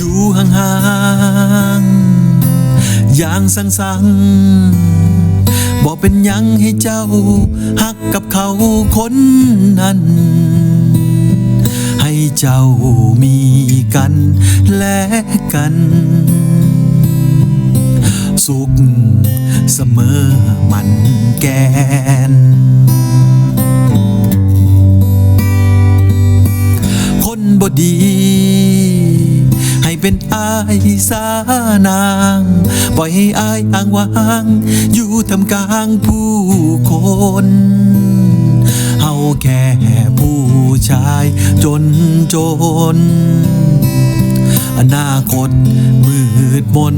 อยู่ห่างๆอย่างสังๆบอกเป็นยังให้เจ้าหักกับเขาคนนั้น ให้เจ้ามีกันและกัน สุขเสมอมันแกน เป็นอายสานาง ปล่อยให้อายอ้างว้าง อยู่ทำกลางผู้คนเฮาแค่ผู้ชายจนจน อนาคตมืดมน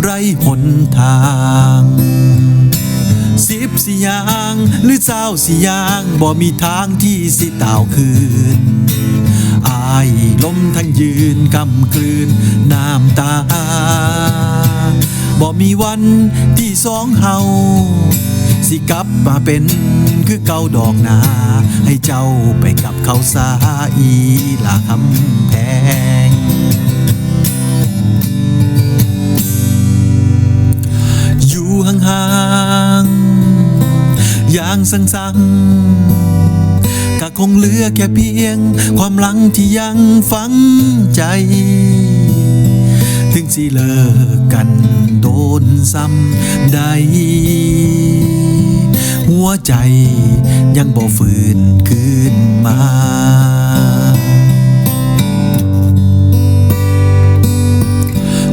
ไรหนทางสิบสี่ยาง หรือเจ้าสี่ยาง บ่มีทางที่สิเต่าวคืน อายล้มทั้งยืนกำกลืนน้ำตา บ่มีวันที่สองเฮาสิกลับมาเป็นคือเก่าดอกนา ให้เจ้าไปกับเขาสาอีลาคำแพง อยู่ห่างๆอย่างสังๆก็ คงเหลือแค่เพียง ความหลังที่ยังฝังใจ ถึงสิเลิกกันโดนซ้ำใด หัวใจยังบ่ฝืนคืนมา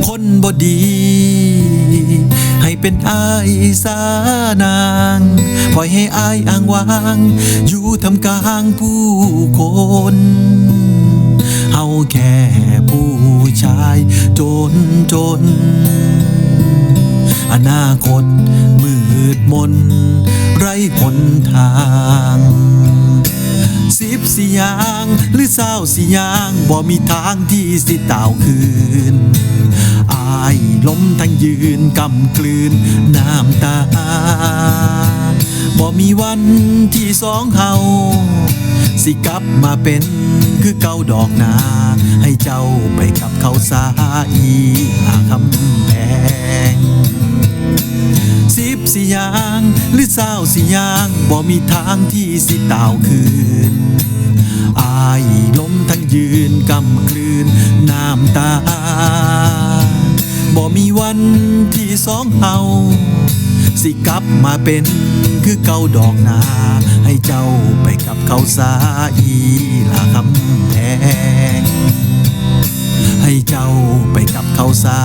คนบ่ดี เป็นอายสานางปล่อยให้อายอ้างว้าง อยู่ทำกลางผู้คนเฮาแค่ผู้ชายจนจน อนาคตมืดมน ไรหนทางสิบสี่ยาง หรือเศร้าสี่ยาง บ่มีทางที่สิเต่าวคืนายล้มทั้งยืนกำกลืนน้ำตา บ่มีวันที่สองเฮาสิกลับมาเป็นคือเก่าดอกนา ให้เจ้าไปกับเขาสาอีหาคำแพงสิบสี่ยางหรือเศร้าสี่ยางบ่มีทางที่สิเต่าวคืน วันที่สองเฮาสิกลับมาเป็นคือเก่าดอกนา ให้เจ้าไปกับเขาสาอีลาคำแพงให้เจ้าไปกับเขาสา